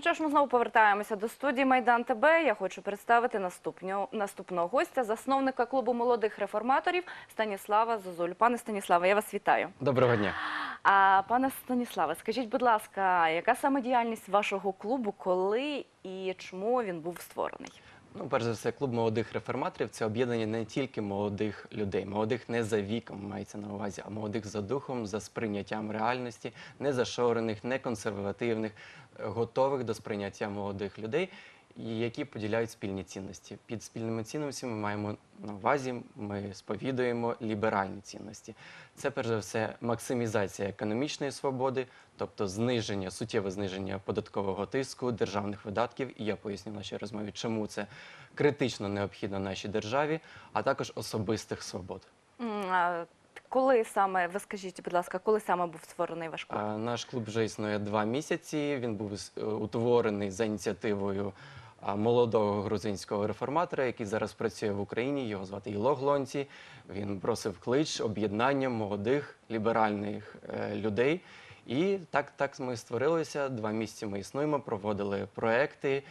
Ну що ж, ми знову повертаємося до студії Майдан ТБ. Я хочу представити наступного, наступного гостя, засновника клубу молодих реформаторів Станіслава Зозуль. Пане Станіславе, я вас вітаю. Доброго дня. А пане Станіславе, скажіть, будь ласка, яка саме діяльність вашого клубу, коли і чому він був створений? Ну, перш за все, клуб молодих реформаторів це об'єднання не тільки молодих людей, молодих не за віком мається на увазі, а молодих за духом, за сприйняттям реальності, не зашорених, не консервативних, готових до сприйняття молодих людей, і які поділяють спільні цінності. Під спільними цінностями ми маємо на увазі, ми сповідуємо ліберальні цінності. Це перш за все максимізація економічної свободи, тобто зниження, суттєве зниження податкового тиску, державних видатків. І я поясню в нашій розмові, чому це критично необхідно нашій державі, а також особистих свобод. Коли саме, ви скажіть, будь ласка, коли саме був створений ваш клуб? Наш клуб вже існує два місяці. Він був е, утворений за ініціативою молодого грузинського реформатора, який зараз працює в Україні. Його звати Іло Глонці. Він бросив клич об'єднання молодих ліберальних е, людей. І так, так ми створилися. Два місяці ми існуємо, проводили проекти.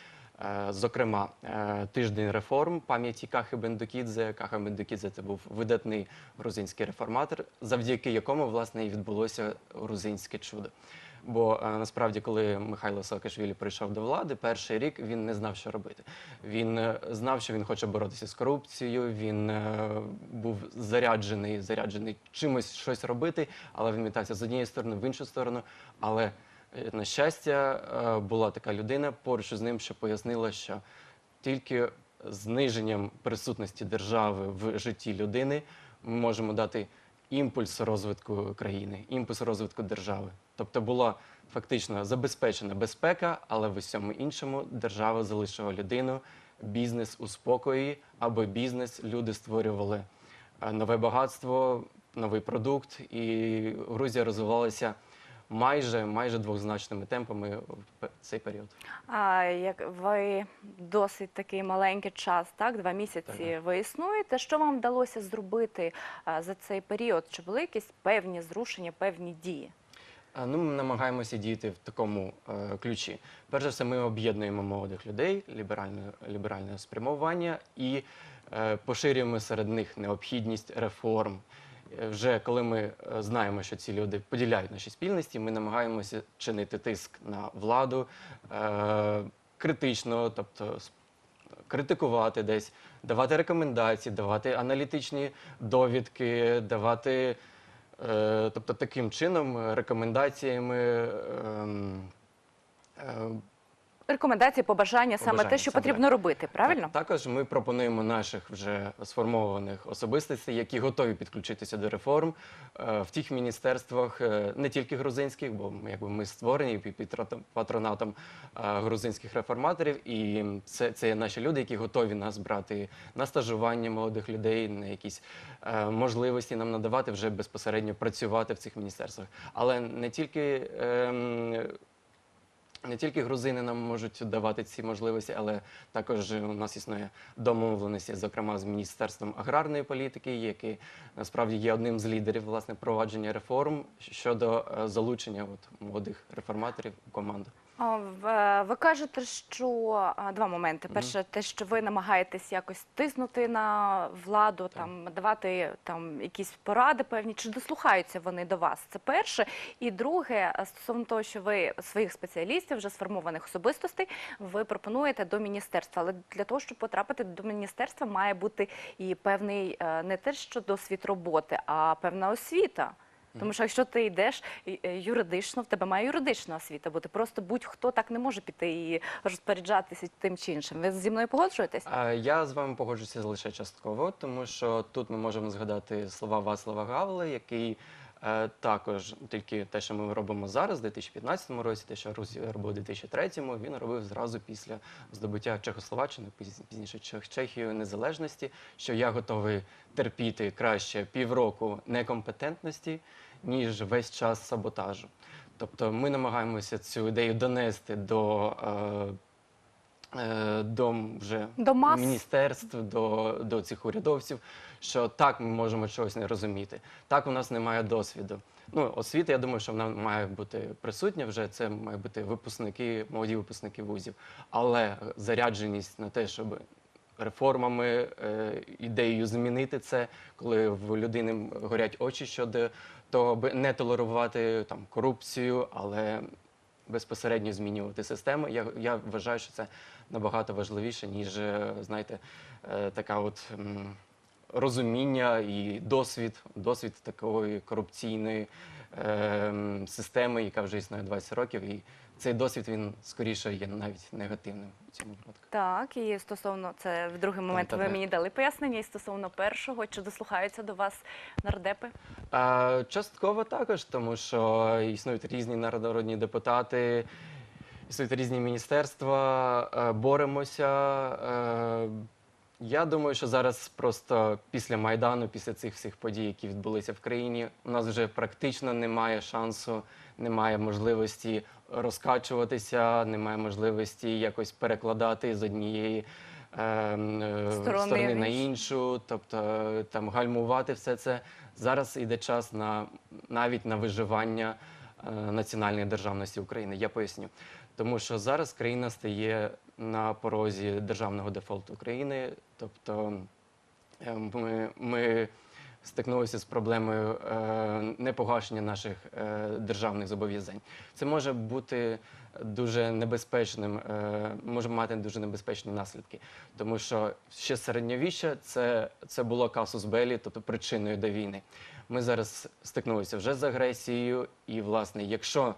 Е, Зокрема, е, тиждень реформ пам'яті Кахи Бендукідзе. Каха Бендукідзе це був видатний грузинський реформатор, завдяки якому власне і відбулося грузинське чудо. Бо е, насправді, коли Михайло Саакашвілі прийшов до влади, перший рік він не знав, що робити. Він е, знав, що він хоче боротися з корупцією. Він е, був заряджений, заряджений чимось щось робити, але він мітався з однієї сторони в іншу сторону. Але на щастя, була така людина поруч з ним, що пояснила, що тільки зниженням присутності держави в житті людини ми можемо дати імпульс розвитку країни, імпульс розвитку держави. Тобто була фактично забезпечена безпека, але в усьому іншому держава залишила людину, бізнес у спокої, аби бізнес люди створювали е, нове багатство, новий продукт, і Грузія розвивалася майже майже двозначними темпами в цей період. А як ви досить такий маленький час, так два місяці Так. ви існуєте. Що вам вдалося зробити за цей період? Чи були якісь певні зрушення, певні дії? А, Ну, ми намагаємося діяти в такому е, ключі. Перш за все, ми об'єднуємо молодих людей ліберального, ліберального спрямування і е, поширюємо серед них необхідність реформ. Е, Вже коли ми е, знаємо, що ці люди поділяють наші спільності, ми намагаємося чинити тиск на владу е, критично, тобто критикувати десь, давати рекомендації, давати аналітичні довідки, давати. Е, Тобто таким чином е, рекомендаціями ем, е, Рекомендації, побажання, саме те, що саме потрібно робити, правильно? так- також ми пропонуємо наших вже сформованих особистостей, які готові підключитися до реформ е, в тих міністерствах, е, не тільки грузинських, бо ми, якби ми створені під патронатом е, грузинських реформаторів, і це, це наші люди, які готові нас брати на стажування молодих людей, на якісь можливості нам надавати вже безпосередньо працювати в цих міністерствах. Але не тільки. ем, не тільки грузини нам можуть давати ці можливості, але також у нас існує домовленості, зокрема з міністерством аграрної політики, яке насправді є одним з лідерів власне провадження реформ щодо е, залучення от, молодих реформаторів у команду. В- Ви кажете, що два моменти. Перше, те, що ви намагаєтесь якось тиснути на владу, там давати там якісь поради певні, чи дослухаються вони до вас? Це перше. І друге, стосовно того, що ви своїх спеціалістів, вже сформованих особистостей, ви пропонуєте до міністерства. Але для того, щоб потрапити до міністерства, має бути і певний е, не те, що досвід роботи, а певна освіта. Тому що якщо ти йдеш е, юридично, в тебе має юридична освіта бути. Просто будь-хто так не може піти і розпоряджатися тим чи іншим. Ви зі мною погоджуєтесь? Я з вами погоджуюся лише частково, тому що тут ми можемо згадати слова Вацлава гавли, який також тільки те, що ми робимо зараз, у 2015 році, те, що Русія робив у 2003, він робив зразу після здобуття Чехословаччини, піз- пізніше Чех- Чехією незалежності, що я готовий терпіти краще півроку некомпетентності, ніж весь час саботажу. Тобто ми намагаємося цю ідею донести до. Е, до вже До мас. міністерств, до, до цих урядовців, що так ми можемо чогось не розуміти. Так у нас немає досвіду. Ну, освіта, я думаю, що вона має бути присутня вже. Це мають бути випускники, молоді випускники вузів. Але зарядженість на те, щоб реформами, е, ідеєю змінити це, коли в людини горять очі щодо того, аби не толерувати там корупцію, але безпосередньо змінювати систему. Я, я вважаю, що це набагато важливіше, ніж е, знаєте, е, така от. Розуміння і досвід, досвід такої корупційної е, системи, яка вже існує 20 років, і цей досвід він скоріше є навіть негативним в цьому випадку. Так, і стосовно це в другий момент ви так. мені дали пояснення, і стосовно першого, чи дослухаються до вас нардепи? А, частково також, тому що існують різні народні депутати, існують різні міністерства, е, боремося. Е, Я думаю, що зараз просто після Майдану, після цих всіх подій, які відбулися в країні, у нас вже практично немає шансу, немає можливості розкачуватися, немає можливості якось перекладати з однієї ем, е, Сторони на іншу. тобто е, там гальмувати все це. Зараз іде час на навіть на виживання національної державності України. Я поясню. Тому що зараз країна стає на порозі державного дефолту України. Тобто е, ми, ми стикнулися з проблемою е, непогашення наших е, державних зобов'язань. Це може бути дуже небезпечним, е, може мати дуже небезпечні наслідки, тому що ще середньовіччя це, це було касус белі, тобто причиною до війни. Ми зараз стикнулися вже з агресією, і власне, якщо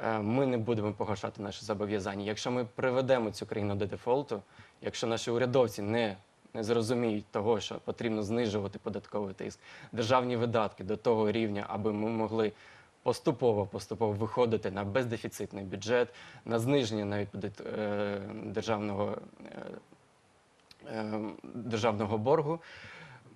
е, ми не будемо погашати наші зобов'язання, якщо ми приведемо цю країну до дефолту, якщо наші урядовці не не зрозуміють того, що потрібно знижувати податковий тиск, державні видатки до того рівня, аби ми могли поступово поступово виходити на бездефіцитний бюджет, на зниження навіть е, державного, е, державного боргу.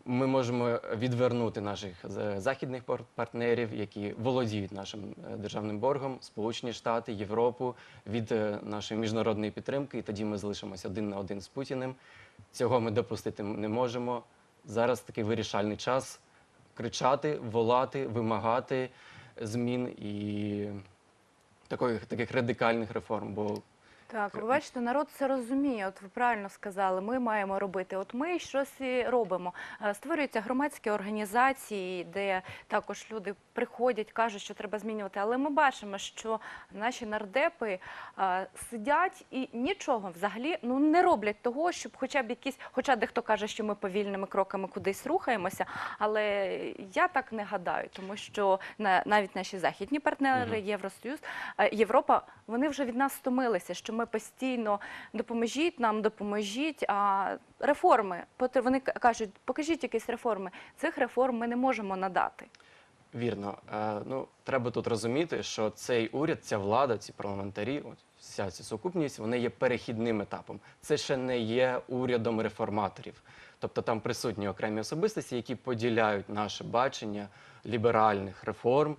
Ми можемо відвернути наших західних партнерів, які володіють нашим е, державним боргом, Сполучені Штати, Європу від е, нашої міжнародної підтримки, і тоді ми залишимося один на один з Путіним. Цього ми допустити не можемо. Зараз такий вирішальний час кричати, волати, вимагати змін і таких, таких радикальних реформ. Бо Так, ви бачите, народ це розуміє. От ви правильно сказали, ми маємо робити. От ми щось і робимо. Е, Створюються громадські організації, де також люди приходять, кажуть, що треба змінювати. Але ми бачимо, що наші нардепи е, сидять і нічого взагалі ну не роблять того, щоб хоча б якісь, хоча дехто каже, що ми повільними кроками кудись рухаємося. Але я так не гадаю, тому що на навіть наші західні партнери, Євросоюз, е, Європа, вони вже від нас стомилися, що ми постійно допоможіть нам, допоможіть. А реформи вони кажуть, покажіть якісь реформи. Цих реформ ми не можемо надати. Вірно. Е, ну, треба тут розуміти, що цей уряд, ця влада, ці парламентарі, вся ця сукупність, вони є перехідним етапом. Це ще не є урядом реформаторів. Тобто там присутні окремі особистості, які поділяють наше бачення ліберальних реформ.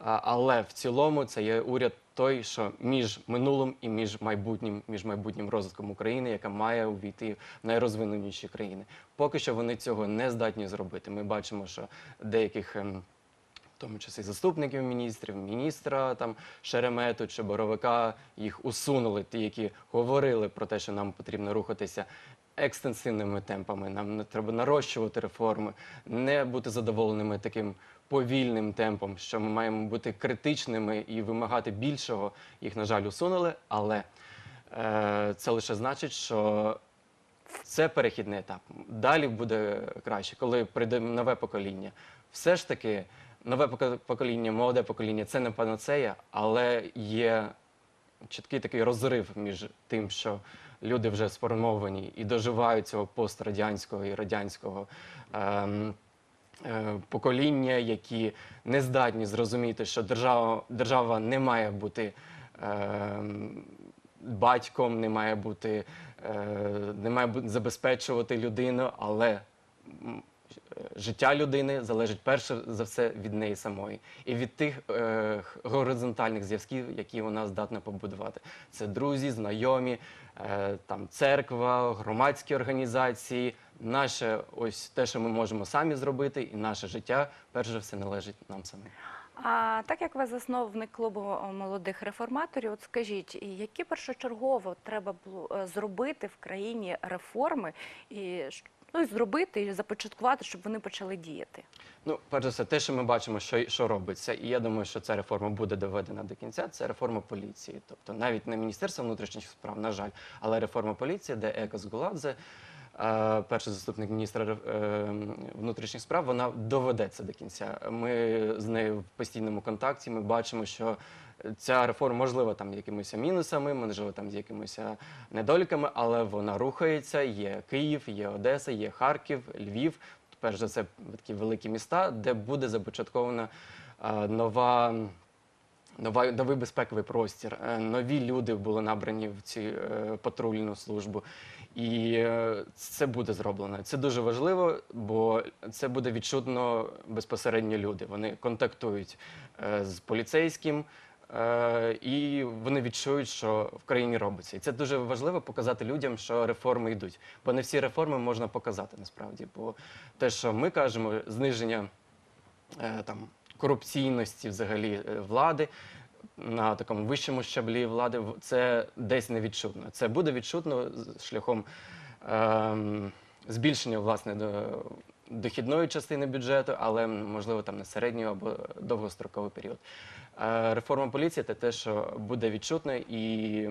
Але в цілому це є уряд той, що між минулим і між майбутнім, між майбутнім розвитком України, яка має увійти в найрозвиненіші країни. Поки що вони цього не здатні зробити. Ми бачимо, що деяких. ем, в тому числі заступників міністрів, міністра там Шеремету чи Боровика їх усунули, ті, які говорили про те, що нам потрібно рухатися екстенсивними темпами. Нам не треба нарощувати реформи, не бути задоволеними таким повільним темпом, що ми маємо бути критичними і вимагати більшого. Їх, на жаль, усунули, але е, це лише значить, що це перехідний етап. Далі буде краще, коли прийде нове покоління. Все ж таки, нове покоління, молоде покоління це не панацея, але є чіткий такий розрив між тим, що люди вже сформовані і доживають цього пострадянського і радянського. Ем, е, Покоління, які не здатні зрозуміти, що держава, держава не має бути ем, батьком, не має бути, е, не має забезпечувати людину, але е, життя людини залежить перше за все від неї самої і від тих е, горизонтальних зв'язків, які вона здатна побудувати. Це друзі, знайомі, е, там церква, громадські організації. Наше ось те, що ми можемо самі зробити, і наше життя перш за все належить нам самим. А так як ви засновник клубу молодих реформаторів, от скажіть, які першочергово треба було е, зробити в країні реформи і ну, і зробити і започаткувати, щоб вони почали діяти? Ну, перш за все, те, що ми бачимо, що, що робиться, і я думаю, що ця реформа буде доведена до кінця, це реформа поліції. Тобто навіть не Міністерство внутрішніх справ, на жаль, але реформа поліції, де Екос Гуладзе, е, перший заступник міністра е, внутрішніх справ, вона доведеться до кінця. Ми з нею в постійному контакті. Ми бачимо, що ця реформа можливо там якимись мінусами, можливо, там з якимись недоліками, але вона рухається. Є Київ, є Одеса, є Харків, Львів. Перш за все, такі великі міста, де буде започаткована е, нова. Нова, новий безпековий простір, Е, нові люди були набрані в цю е, патрульну службу, і е, це буде зроблено. Це дуже важливо, бо це буде відчутно безпосередньо люди. Вони контактують е, з поліцейським, і вони відчують, що в країні робиться. І це дуже важливо показати людям, що реформи йдуть. Бо не всі реформи можна показати насправді. Бо те, що ми кажемо, зниження е, там корупційності взагалі е, влади на такому вищому щаблі влади, це десь не відчутно. Це буде відчутно шляхом ем, збільшення власне до дохідної частини бюджету, але можливо там на середній або довгостроковий період. Е, реформа поліції це те, що буде відчутно і.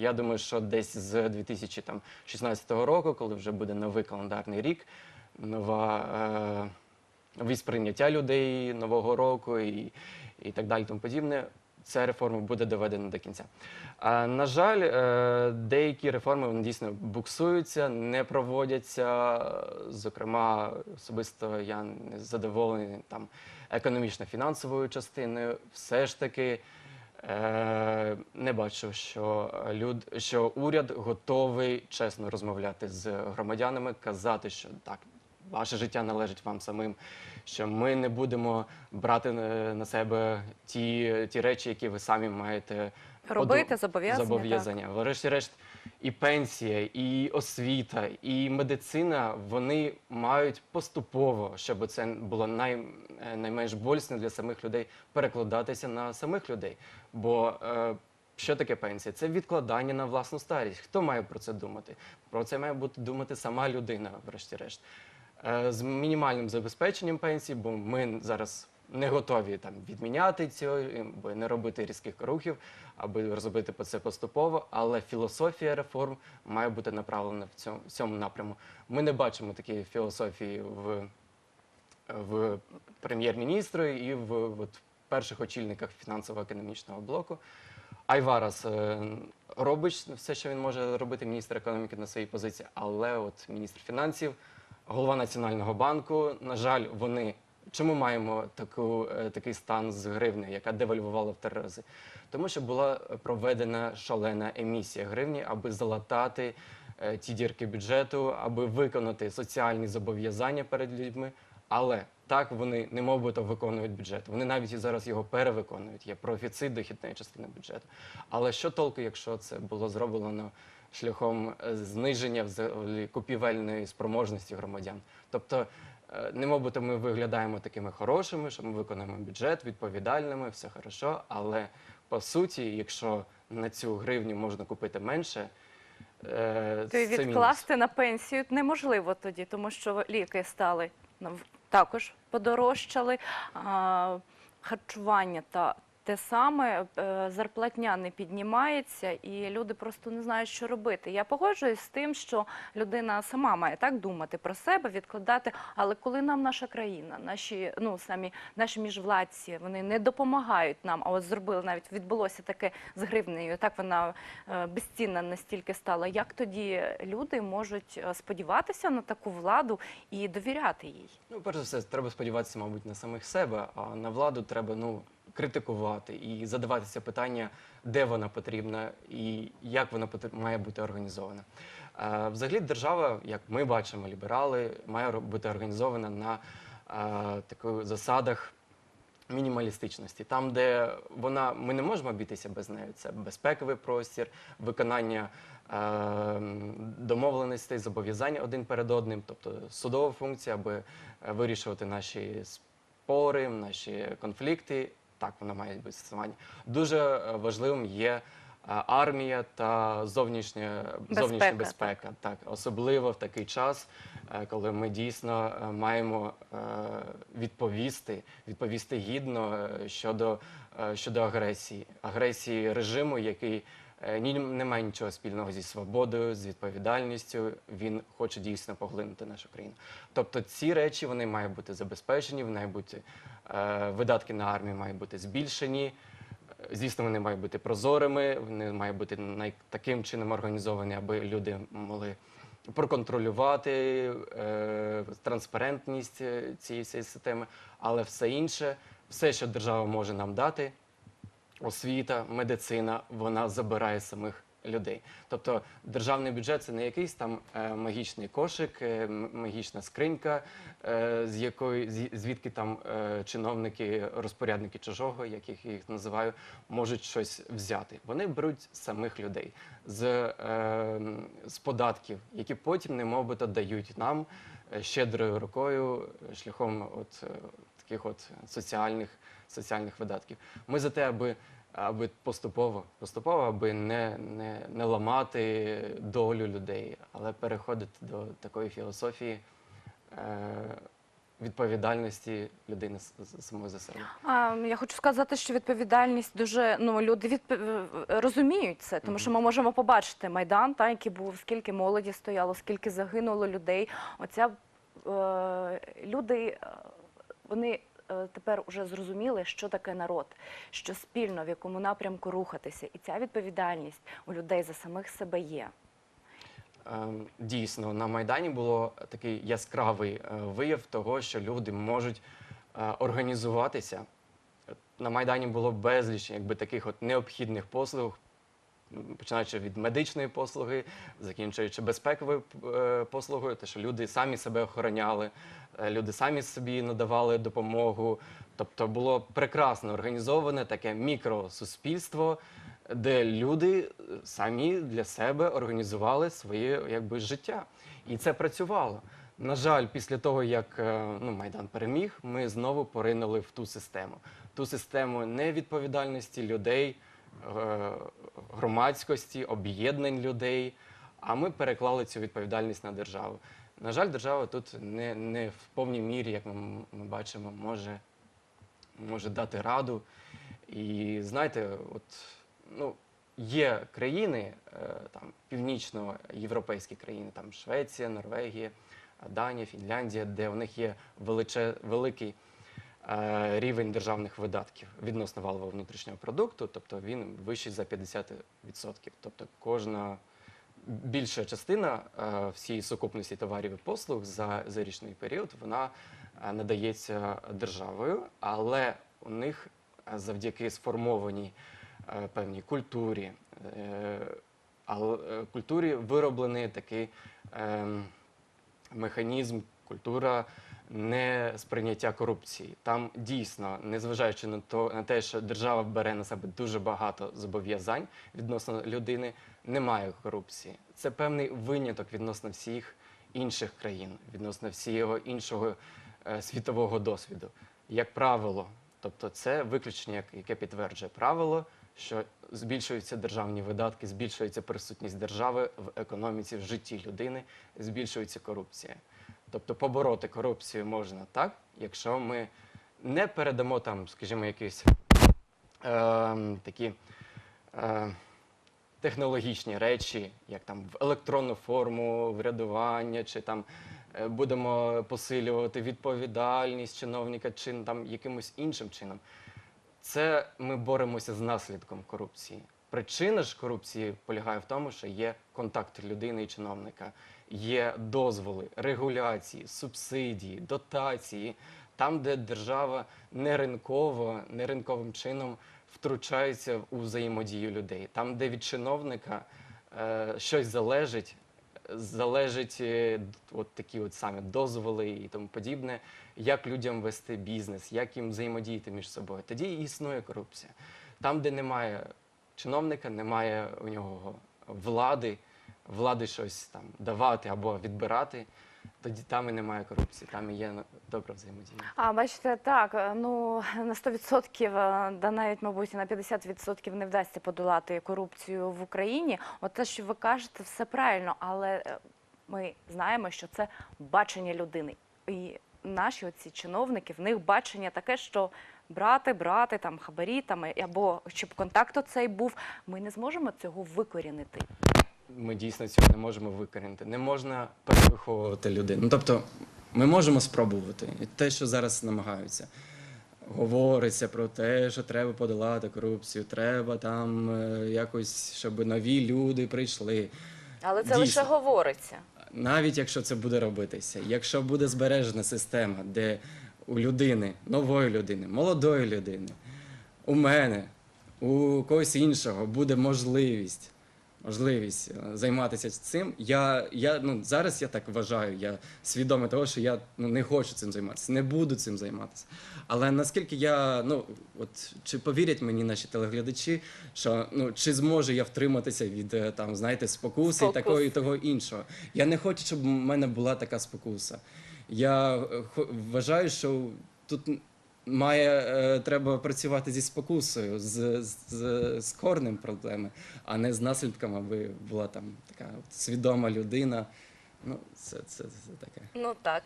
Я думаю, що десь з 2016 року, коли вже буде новий календарний рік, нова, е, нові сприйняття людей нового року і, і так далі, тому подібне, ця реформа буде доведена до кінця. А, на жаль, е, деякі реформи вони дійсно буксуються, не проводяться. Зокрема, особисто я не задоволений там економічно-фінансовою частиною. Все ж таки. Е, не бачу, що люд, що уряд готовий чесно розмовляти з громадянами, казати, що так, ваше життя належить вам самим, що ми не будемо брати на себе ті, ті речі, які ви самі маєте Робити зобов'язання, зобов'язання. Врешті-решт, і пенсія, і освіта, і медицина вони мають поступово, щоб це було най, е, найменш болісно для самих людей, перекладатися на самих людей. Бо е, що таке пенсія? Це відкладання на власну старість. Хто має про це думати? Про це має бути думати сама людина, врешті-решт. Е, з мінімальним забезпеченням пенсії, бо ми зараз не готові там відміняти цього, бо не робити різких рухів, аби розробити це поступово. Але філософія реформ має бути направлена в цьому, в цьому напряму. Ми не бачимо такої філософії в, в прем'єр-міністру і в, от, перших очільниках фінансово-економічного блоку. Айварас е, робить все, що він може робити, міністр економіки на своїй позиції, але от міністр фінансів, голова Національного банку, на жаль, вони. Чому маємо таку, е, такий стан з гривни, яка девальвувала в три рази? Тому що була проведена шалена емісія гривні, аби залатати е, ті дірки бюджету, аби виконати соціальні зобов'язання перед людьми. Але так вони не мовбито виконують бюджет. Вони навіть і зараз його перевиконують. Є профіцит дохідної частини бюджету. Але що толку, якщо це було зроблено шляхом е, зниження купівельної спроможності громадян? Тобто, е, не мовбито ми виглядаємо такими хорошими, що ми виконуємо бюджет відповідальними, все хорошо. Але по суті, якщо на цю гривню можна купити менше, е, То це мінус. відкласти на пенсію неможливо тоді, тому що ліки стали ну, також подорожчали, харчування та те саме, е, зарплатня не піднімається, і люди просто не знають, що робити. Я погоджуюсь з тим, що людина сама має так думати про себе, відкладати. Але коли нам наша країна, наші ну самі наші міжвладці, вони не допомагають нам. А от зробили навіть відбулося таке з гривнею. Так вона е, безцінна настільки стала. Як тоді люди можуть е, сподіватися на таку владу і довіряти їй? Ну, перш за все, треба сподіватися, мабуть, на самих себе, а на владу треба ну, критикувати і задаватися питання, де вона потрібна і як вона має бути організована. Е, Взагалі, держава, як ми бачимо, ліберали, має бути організована на е, таких засадах мінімалістичності, там, де вона ми не можемо обійтися без неї. Це безпековий простір, виконання е, домовленостей, зобов'язань один перед одним, тобто судова функція, аби е, вирішувати наші спори, наші конфлікти. Так, вона має бути застосування. Дуже е, важливим є е, армія та зовнішня зовнішня Безпека, безпека. Так, особливо в такий час, е, коли ми дійсно е, маємо е, відповісти, відповісти гідно е, щодо, е, щодо агресії, агресії режиму, який е, ні не має нічого спільного зі свободою, з відповідальністю. Він хоче дійсно поглинути нашу країну. Тобто ці речі вони мають бути забезпечені, вони мають бути е, видатки на армію мають бути збільшені. Звісно, вони мають бути прозорими, вони мають бути таким чином організовані, аби люди могли проконтролювати е, транспарентність е, цієї всієї системи, але все інше, все, що держава може нам дати, освіта, медицина, вона забирає самих людей. Тобто державний бюджет це не якийсь там е, магічний кошик, е, магічна скринька, е, з якої звідки там чиновники, розпорядники чужого, як їх називаю, можуть щось взяти. Вони беруть самих людей з, з податків, які потім немовбито дають нам щедрою рукою шляхом от таких от соціальних соціальних видатків. Ми за те, аби аби поступово, поступово, аби не, не, не ламати долю людей, але переходити до такої філософії е, відповідальності людини самої за себе. А, я хочу сказати, що відповідальність дуже ну люди відп... розуміють це, тому що ми можемо побачити майдан, та який був, скільки молоді стояло, скільки загинуло людей. Оця е, люди е, вони. Е, Тепер уже зрозуміли, що таке народ, що спільно в якому напрямку рухатися, і ця відповідальність у людей за самих себе є. Ем, Дійсно, на Майдані було такий яскравий е, вияв того, що люди можуть е, організуватися. На Майдані було безліч якби, таких от необхідних послуг, починаючи від медичної послуги, закінчуючи безпековою е, послугою, те, що люди самі себе охороняли, е, люди самі собі надавали допомогу. Тобто було прекрасно організоване таке мікросуспільство, де люди самі для себе організували своє якби, життя. І це працювало. На жаль, після того, як е, ну, Майдан переміг, ми знову поринули в ту систему. Ту систему невідповідальності людей, громадськості, об'єднань людей. А ми переклали цю відповідальність на державу. На жаль, держава тут не, не в повній мірі, як ми, ми бачимо, може, може дати раду. І знаєте, от ну, є країни, е, там північноєвропейські країни, там Швеція, Норвегія, Данія, Фінляндія, де у них є величе, великий е, рівень державних видатків відносно валового внутрішнього продукту, тобто він вищий за 50%. Тобто кожна більша частина е, всієї сукупності товарів і послуг за, за річний період вона е, надається державою, але у них е, завдяки сформованій е, певній культурі, е, е, культурі вироблений такий ем, механізм, культура не сприйняття корупції. Там дійсно, незважаючи на то на те, що держава бере на себе дуже багато зобов'язань відносно людини, немає корупції. Це певний виняток відносно всіх інших країн, відносно всього іншого е, світового досвіду. Як правило, тобто це виключення, як- яке підтверджує правило, що збільшуються державні видатки, збільшується присутність держави в економіці, в житті людини, збільшується корупція. Тобто побороти корупцію можна так, якщо ми не передамо там, скажімо, якісь е, такі е, технологічні речі, як там в електронну форму врядування, чи там е, будемо посилювати відповідальність чиновника, чи там якимось іншим чином. Це ми боремося з наслідком корупції. Причина ж корупції полягає в тому, що є контакт людини і чиновника, є дозволи, регуляції, субсидії, дотації, там, де держава не ринково, не ринковим чином втручається у взаємодію людей, там, де від чиновника е, щось залежить, залежить е, от такі от самі дозволи і тому подібне, як людям вести бізнес, як їм взаємодіяти між собою. Тоді і існує корупція. Там, де немає чиновника, немає у нього влади, влади щось там давати або відбирати, тоді там і немає корупції, там і є добра взаємодія. А бачите, так е, ну на 100%, е, да навіть, мабуть, на 50% не вдасться подолати корупцію в Україні. От те, що ви кажете, все правильно, але е, ми знаємо, що це бачення людини. І наші оці чиновники, в них бачення таке, що брати, брати там хабарі, там або щоб контакт оцей був, ми не зможемо цього викорінити. Ми дійсно цього не можемо викорінити. Не можна перевиховувати людину. Ну, тобто, ми можемо спробувати. І те, що зараз намагаються. Говориться про те, що треба подолати корупцію, треба там е, якось, щоб нові люди прийшли. Але це Дійсно. лише говориться. Навіть якщо це буде робитися, якщо буде збережена система, де у людини, нової людини, молодої людини, у мене, у когось іншого буде можливість, можливість е, займатися цим. Я, я ну, зараз я так вважаю, я свідомий того, що я ну, не хочу цим займатися, не буду цим займатися. Але наскільки я, ну от чи повірять мені наші телеглядачі, що ну чи зможу я втриматися від е, там, знаєте, спокуси і такої і того іншого. Я не хочу, щоб в мене була така спокуса. Я е, вважаю, що тут має е, треба працювати зі спокусою, з, з, з корнем проблеми, а не з наслідками, аби була там така от свідома людина. Ну, це, це, це таке. Ну так,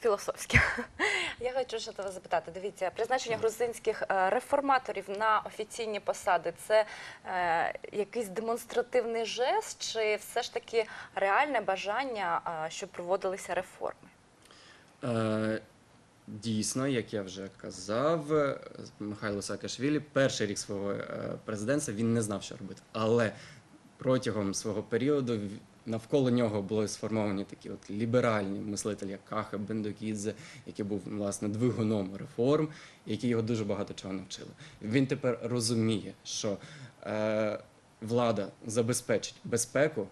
філософське. Я хочу ще тебе запитати. Дивіться, призначення грузинських е, реформаторів на офіційні посади це е, якийсь демонстративний жест, чи все ж таки реальне бажання, е, щоб проводилися реформи? Е, Дійсно, як я вже казав, Михайло Саакашвілі перший рік свого е, президентства він не знав, що робити. Але протягом свого періоду навколо нього були сформовані такі от ліберальні мислителі, як Каха Бендокідзе, який був власне двигуном реформ, які його дуже багато чого навчили. Він тепер розуміє, що е, влада забезпечить безпеку,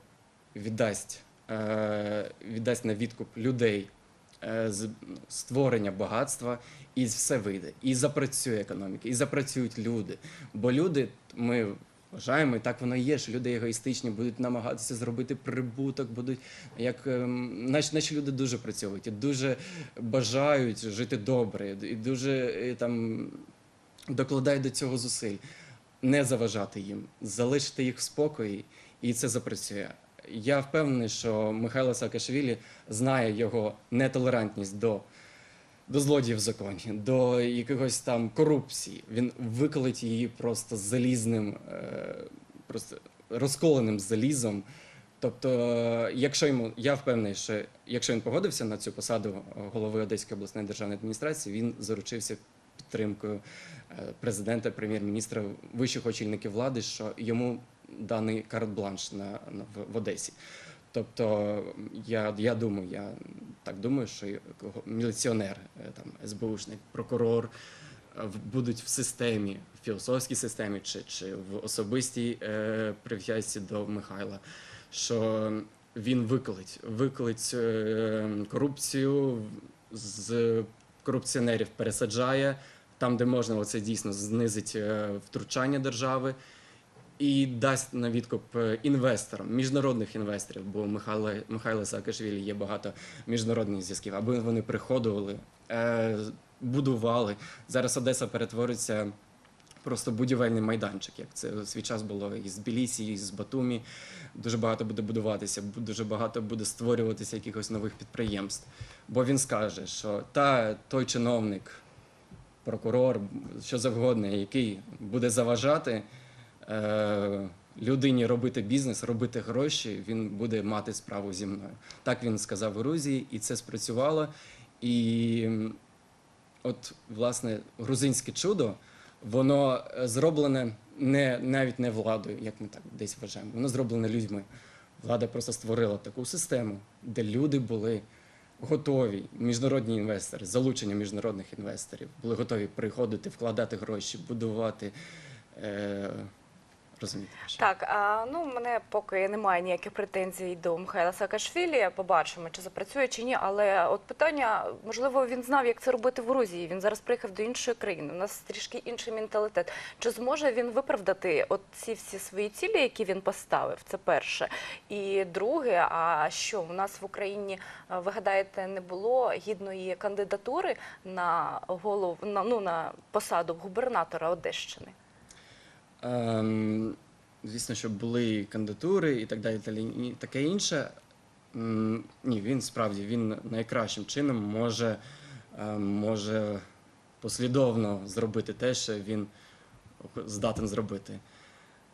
віддасть, е, віддасть на відкуп людей створення багатства, і все вийде. І запрацює економіка, і запрацюють люди. Бо люди, ми вважаємо, і так воно і є, що люди егоїстичні будуть намагатися зробити прибуток, будуть як ем, наші, наші люди дуже працьовиті, дуже бажають жити добре, і дуже е, там докладають до цього зусиль. Не заважати їм, залишити їх в спокої, і це запрацює. Я впевнений, що Михайло Саакашвілі знає його нетолерантність до, до злодіїв в законі, до якогось там корупції. Він виколить її просто залізним, е, просто розколеним залізом. Тобто, е, якщо йому я впевнений, що якщо він погодився на цю посаду голови Одеської обласної державної адміністрації, він заручився підтримкою е, президента, прем'єр-міністра, вищих очільників влади, що йому даний карт-бланш на, на в, в Одесі. Тобто, я, я думаю, я так думаю, що міліціонер, е, там СБУшник, прокурор е, будуть в системі, в філософській системі чи, чи в особистій е, прив'язці до Михайла, що він виколить, виколить е, корупцію з корупціонерів пересаджає там, де можна, оце дійсно знизить е, втручання держави і дасть на відкуп е, інвесторам, міжнародних інвесторів, бо у Михайла, Михайла Саакашвілі є багато міжнародних зв'язків, аби вони приходили, е, будували. Зараз Одеса перетвориться просто будівельний майданчик, як це у свій час було і з Білісі, і з Батумі. Дуже багато буде будуватися, дуже багато буде створюватися якихось нових підприємств. Бо він скаже, що та той чиновник, прокурор, що завгодно, який буде заважати людині робити бізнес, робити гроші, він буде мати справу зі мною. Так він сказав в Грузії, і це спрацювало. І от, власне, грузинське чудо, воно е, зроблене не навіть не владою, як ми так десь вважаємо. Воно зроблене людьми. Влада просто створила таку систему, де люди були готові, міжнародні інвестори, залучення міжнародних інвесторів, були готові приходити, вкладати гроші, будувати, е, розуміти. Так, а, ну мене поки немає ніяких претензій до Михайла Саакашвілі. Побачимо, чи запрацює чи ні. Але от питання, можливо, він знав, як це робити в Грузії. Він зараз приїхав до іншої країни. У нас трішки інший менталітет. Чи зможе він виправдати от ці всі свої цілі, які він поставив? Це перше. І друге, а що у нас в Україні ви гадаєте, не було гідної кандидатури на голову на ну на посаду губернатора Одещини? Ем, звісно, що були кандидатури і так далі, і таке інше. Ні, він справді він найкращим чином може, е, може послідовно зробити те, що він здатен зробити.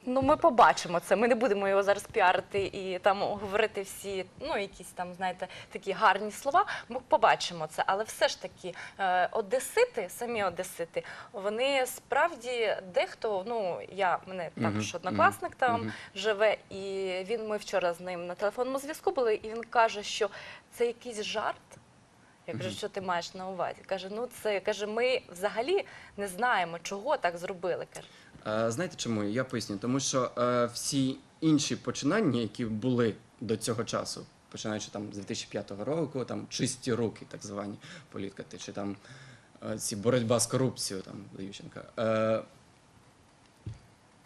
Ну, ми побачимо це. Ми не будемо його зараз піарити і там говорити всі, ну якісь там, знаєте, такі гарні слова. Ми побачимо це. Але все ж таки, е, одесити, самі одесити, вони справді дехто, ну я мене також однокласник там живе, і він ми вчора з ним на телефонному зв'язку були, і він каже, що це якийсь жарт. Я кажу, що ти маєш на увазі? Каже, ну це каже, ми взагалі не знаємо, чого так зробили. Каже. Е, Знаєте чому? Я поясню. Тому що е, всі інші починання, які були до цього часу, починаючи там з 2005 року, там чисті руки, так звані політики, чи там е, ці боротьба з корупцією, там. Е,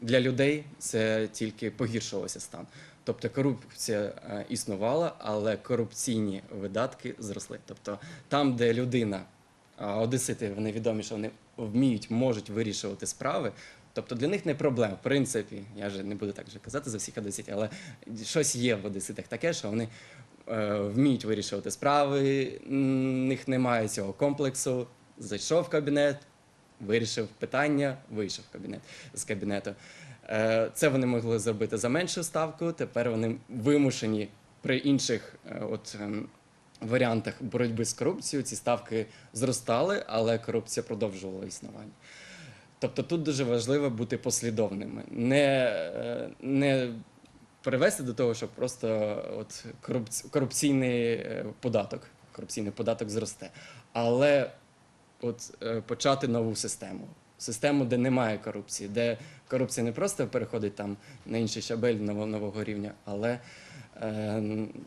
для людей це тільки погіршувався стан. Тобто корупція існувала, але корупційні видатки зросли. Тобто там, де людина, одесити, вони відомі, що вони вміють, можуть вирішувати справи. Тобто для них не проблема. В принципі, я вже не буду так вже казати за всіх одеситів, але щось є в одеситах таке, що вони е, вміють вирішувати справи, в них немає цього комплексу. Зайшов в кабінет, вирішив питання, вийшов в кабінет з кабінету. Е, Це вони могли зробити за меншу ставку. Тепер вони вимушені при інших е, от, ем, варіантах боротьби з корупцією. Ці ставки зростали, але корупція продовжувала існування. Тобто тут дуже важливо бути послідовними, не, е, не привести до того, щоб просто от корупці- корупційний е, податок, корупційний податок зросте, але от е, почати нову систему. Систему, де немає корупції, де корупція не просто переходить там на інший щабель нового, нового рівня, але е,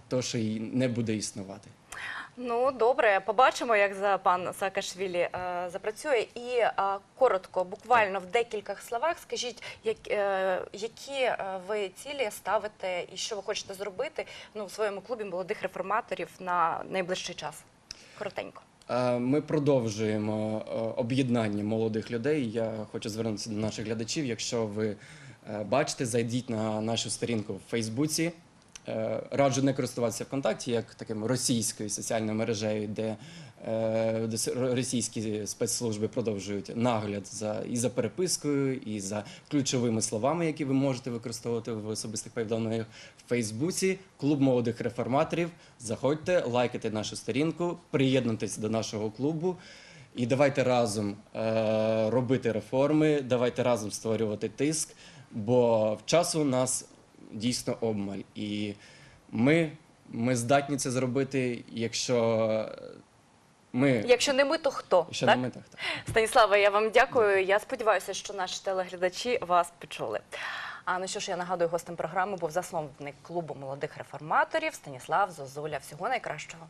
то, що і не буде існувати. Ну добре, побачимо, як за пан Саакашвілі е, запрацює. І е, коротко, буквально в декількох словах, скажіть, як, е, які е, ви цілі ставите і що ви хочете зробити ну, в своєму клубі молодих реформаторів на найближчий час? Коротенько. Е, Ми продовжуємо е, об'єднання молодих людей. Я хочу звернутися до наших глядачів. Якщо ви бачите, зайдіть на нашу сторінку в Фейсбуці. Е, Раджу не користуватися ВКонтакті як таким російською соціальною мережею, де, е, російські спецслужби продовжують нагляд за і за перепискою, і за ключовими словами, які ви можете використовувати в особистих повідомленнях в Фейсбуці. Клуб молодих реформаторів. Заходьте, лайкайте нашу сторінку, приєднуйтесь до нашого клубу. І давайте разом е, робити реформи, давайте разом створювати тиск, бо в часу нас дійсно обмаль. І ми, ми здатні це зробити, якщо ми, Якщо не ми, то хто? якщо так? не ми то хто. Станіславе, я вам дякую. Я сподіваюся, що наші телеглядачі вас почули. А ну що ж, я нагадую, гостем програми був засновник клубу молодих реформаторів Станіслав Зозуля. Всього найкращого.